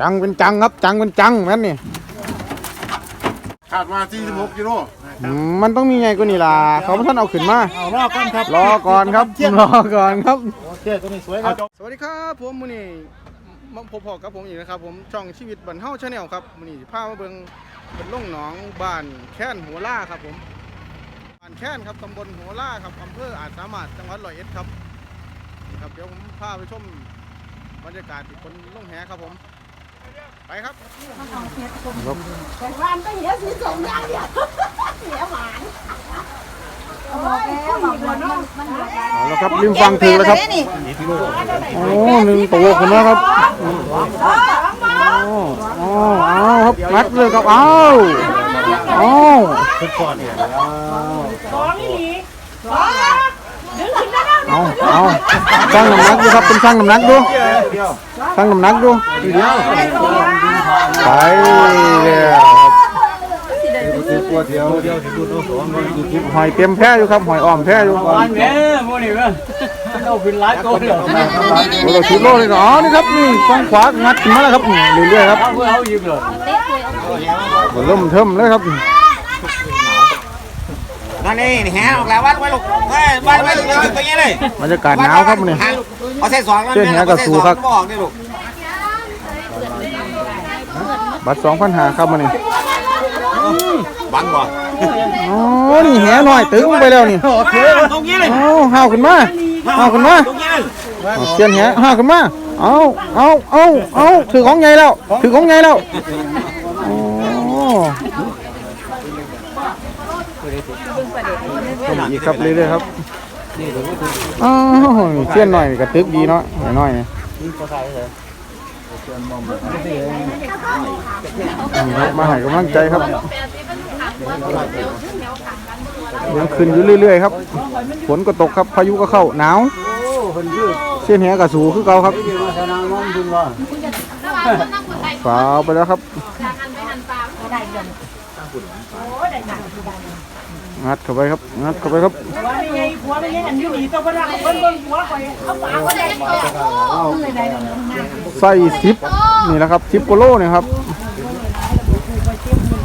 จังเป็นจังครับจังเป็นจังแม่นนี่คาดว่า46กิโลอืมมันต้องมีไงกว่านี่ล่ะเขาบ่ท่านเอาขึ้นมาเอารอก่อนครับรอก่อนครับรอก่อนครับโอเคตัวนี้สวยครับสวัสดีครับผมมื้อนี้มาพบพอกับผมอีกนะครับ ผมช่องชีวิตบันเฮาชาแนลครับมื้อนี้สิพามาเบิ่งเป็นลงหนองบ้านแค้นหัวล่าครับผมบ้านแค้นครับตำบลหัวล่าครับอำเภออาจสามารถจังหวัดร้อยเอ็ดครับนี่ครับเดี๋ยวผมพาไปชมบรรยากาศที่คนลงแหครับผม ไปครับแต่วานก็เหี้ยสีสมอย่างเดียวเหี้ยหวานโอ้ยคนอีกคนมันมันเหลือเอาละครับริมฟังถึงแล้วครับโอ้หนึ่งตัวคนนะครับโอ้โอ้เอาครับงัดเลยครับเอาเอาสองนี่หลีสองดึงขึ้นแล้วนะ เอาเอาช่างน้ำหนักดูครับเป็นช่างน้ำหนักดูช่างน้ำหนักดูไปแล้วหอยเตรียมแพ้อยู่ครับหอยอ้อมแพ้อยู่อันแม่โมนี่แม่เอาขึ้นหลายตัวเลยโอ้เราชิโลเลยก็อ๋อนี่ครับนี่ฝั่งขวางัดขึ้นมาแล้วครับนี่เรื่อยๆครับเอาเพื่อเอายิบเลยเริ่มเทิมเลยครับ นั่นนี่แหออกแล้ววัดไว้ลูกเฮ้ยวัดไว้ลูกตัวนี้เลยบรรยากาศหนาวครับนี่เอาใส่สองแล้วเส้นแหกับสูครับบอกนี่ลูกบัตรสองพันหาครับมันนี่บังบ่โอ้นี่แหหน่อยตึงไปแล้วนี่ตรงนี้เลยเอาห้าวขึ้นมาห้าวขึ้นมาตรงนี้เลยเอาเสียนแหห้าวขึ้นมาเอาเอาเอาเอาถือของใหญ่แล้วถือของใหญ่แล้วโอ้ต้ม อีกครับเรื่อยๆครับอ้าวเสียนหน่อยนี่กระตึกดีเนาะหน่อยๆนี่นี่ครับมาให้กำลังใจครับยังขึ้นอยู่เรื่อยๆครับ ฝนก็ตกครับ พายุก็เข้าหนาว เส้นแหกระสูคือเก่าครับฝาไปแล้วครับ งัดเข้าไปครับงัดเข้าไปครับว่าไม่ไงหัวไม่ไงอันอยู่นี่ตัวพนักเบิ้งเบิ้งหัวคอยเอาปากก็ได้เลยได้เลยใส่ซิปนี่แหละครับซิปโกโลเนี่ยครับ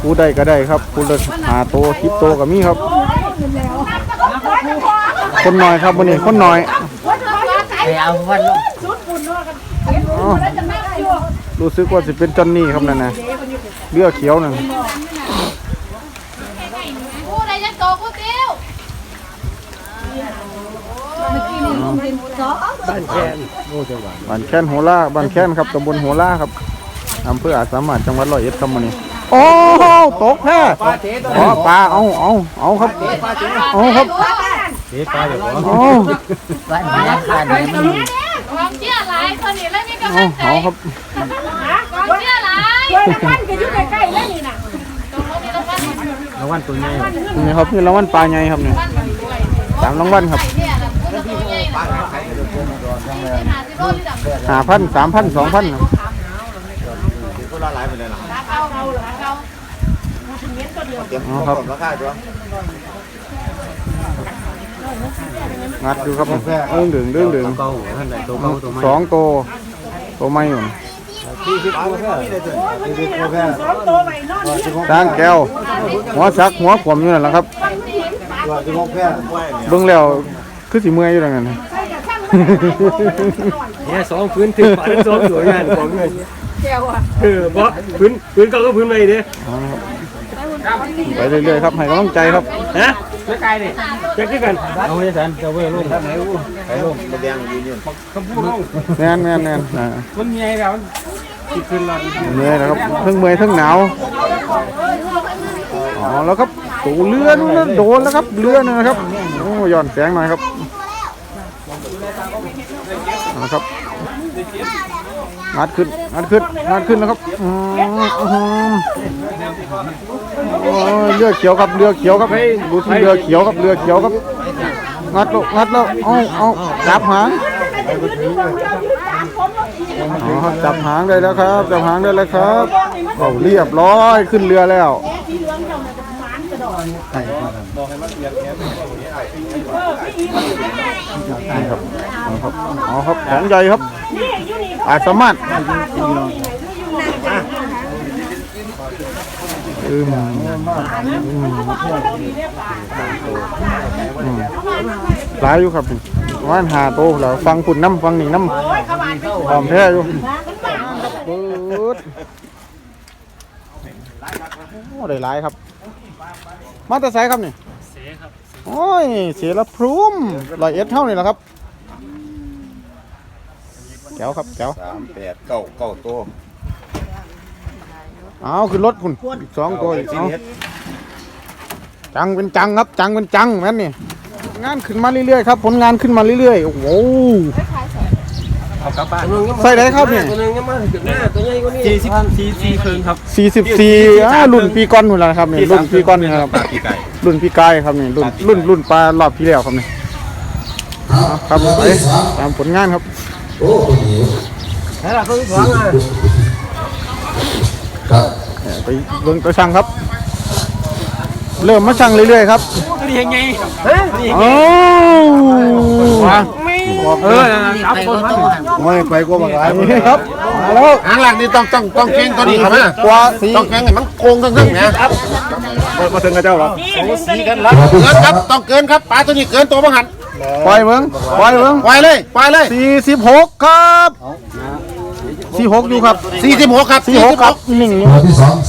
กูได้ก็ได้ครับกูเลยหาโตซิปโตกับมีครับ คนน้อยครับวันนี้คนน้อยเอาวันลงอ๋อรู้สึกว่าจะเป็นจอนนี่ครับนั่นนะเลือเขียวนั่น บ้านแคนบ้านแค้นโหล่าบ้านแค้นครับตำบลโหล่าครับอำเภออาจสามารถจังหวัดร้อยเอ็ดครับวันนี้โอ้ตกแท้อ๋อปลาเอาเอาเอาครับเอาครับเอาบ้านแม่บ้านแม่มันกองเชียร์หลายคนนี้แล้วมีกำเอาลังใจเอาครับกองเชียร์หลายช่วยละพันก็อยู่ใกล้ๆแล้วนี่น่ะตรงนี้ต้องวันวันรางวัลตัวใหญ่นี่ครับนี่รางวัลปลาใหญ่ครับเนี่ยด้วยสามรางวัลครับ ห้าพันสามพันสองพันคนละหลายไปเลยล่ะราคาเราราคาเตรียมอ๋อครับราคาตัวงัดดูครับเอื้องดึงเอื้องดึงเก่าท่านใดตัวเก่าตัวใหม่สองโตตัวไม่หนุนสองตัวไว้นอนเนี่ยสร้างแก้ว หัวซักหัวขวมอยู่นั่นแหละครับเบื้องแล้วคือสีเมื่อยอยู่ตรงนั้นนะ เนี่ยสองพื้นถึงป่าทั้งสองสวยงานของเงินเออเพราะพื้นพื้นเก่าก็พื้นใหม่เด้เอาละครับไปเรื่อยๆครับให้กำลังใจครับฮะไม่ไกลนี่แจ็คด้วยกันเอาไว้สันจะไว้ลงไหนอู้ไปลงมาแดงยืนยืนคำพูดลงแน่นแน่นแน่นอ่ามันใหญ่แล้วติดขึ้นแล้วเมื่อยนะครับทั้งเมื่อยทั้งหนาวอ๋อแล้วครับตูเรือนู่นนะโดนแล้วครับเรือนึงนะครับโอ้ย้อนแสงหน่อยครับ เอาละครับงัดขึ้นงัดขึ้นงัดขึ้นนะครับอืมอื้อหือโอ้ยเรือเขียวครับเรือเขียวครับดูที่เรือเขียวครับเรือเขียวครับงัดแล้วงัดแล้วเอาเอาจับหางอ๋อจับหางได้แล้วครับ จับหางได้แล้วครับเอาเรียบร้อยขึ้นเรือแล้วที่เหลืองเจ้าน่ะจะหมานกระดอนเออพี่อีมันอยู่ใกล้ นี่ครับอ๋อครับของใหญ่ครับอาสามัรอืมอืหลายอยู่ครับว่านหาโตแล้วฟังปุ่นน้ำฟังหนีน้ำหอมแท้อยู่ปื๊ดโอ้ได้หลายครับ มาแต่ไซครับนี่ โอ้ย เสียละพรุ่มลอยเอ็ดเท่านี่แหละครับแก้วครับแก้วสามแปดเก้าเก้าตัวเอาขึ้นรถคุณอีกสองตัวอีกเอาจังเป็นจังครับ จังเป็นจังแม่นนี่งานขึ้นมาเรื่อยๆครับ ผลงานขึ้นมาเรื่อยๆ โอ้โห เอากลับบ้านใส่ได้ครับนี่ตัวนึงยังมาถึงหน้าตัวใหญ่กว่านี้สี่สิบสี่สี่ครึ่งครับสี่สิบสี่อ่ารุ่นปีก้อนหุ่นแล้วนะครับนี่รุ่นปีก้อนนี่ครับปีไก่รุ่นปีกายครับนี่รุ่นรุ่นรุ่นปลารอบที่แล้วครับนี่เอาครับไปตามผลงานครับแล้วเราตัวที่สองอะไปเบิ่งไปสั่งครับ เริ่มมาสั่งเรื่อยๆครับ ตัวนี้ยังไงฮะนี่โอ้มา เออครับคนมันไม่ไปก็มาหลายนี่ครับมาแล้วหางหลังนี่ต้องต้องต้องเก่งตัวนี้ครับนะกว่าสีต้องแข่งให้มันโกงทั้งทั้งนะมาถึงกับเจ้าหรอสีกันแล้วเกินครับต้องเกินครับปลาตัวนี้เกินตัวบังหันปล่อยเบิ่งปล่อยเบิ่งปล่อยเลยปล่อยเลยสี่สิบหกครับสี่หกอยู่ครับสี่สิบหกครับสี่หกครับหนึ่ง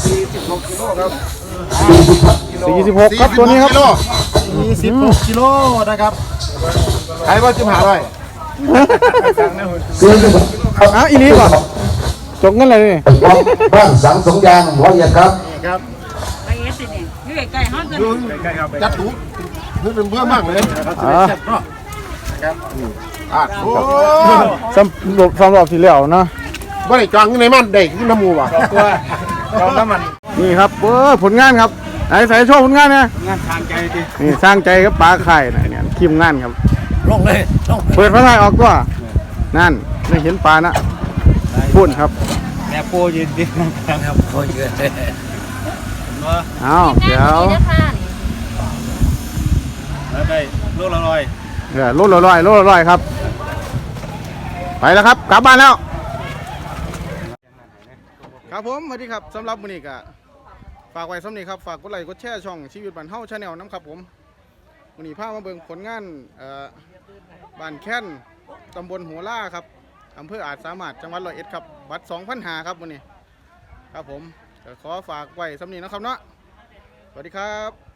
สี่สิบหกครับ ตัวนี้ครับสี่สิบหกกิโลนะครับใครว่าจิ้มหาด้วยอะอีนี้ป่ะจงกันเลยนี่บ้านสังสงยางร้อยเอ็ดครับจัดถูกนึกเป็นเบื่อมากเลยอ่าอะโอ้สำรวจสำรวจที่แล้วเนาะบ่ได้จองเงินในมันได้ขึ้นน้ำมูว่ะนี่ครับเออผลงานครับ ไหนใส่โชว์ผลงานนะงานทางใจดินี่สร้างใจกับปลาไข่นะเนี่ยทีมงานครับลงเลยลงเปิดพระไทยออกตัวนั่นได้เห็นปลานะพุ่นครับแม่โปยืนดิครับโปยืนอ้าวเดี๋ยวแล้วได้ลูกละร้อยเออรถลอยๆรถลอยๆครับ ไปแล้วครับ กลับบ้านแล้ว ครับผมสวัสดีครับสำหรับมื้อนี้ก็ ฝากไว้สำนี้ครับ ฝากกดไลค์กดแชร์ช่องชีวิตบ้านเฮาชาแนลน้ำครับผมวันนี้พามาเบิ่งผลงานบ้านแค้นตำบลหัวล่าครับอำเภออาจสามารถจังหวัดร้อยเอ็ดครับบัตร2,000หาครับวันนี้ ครับผมขอฝากไว้สำนี้นะครับเนาะสวัสดีครับ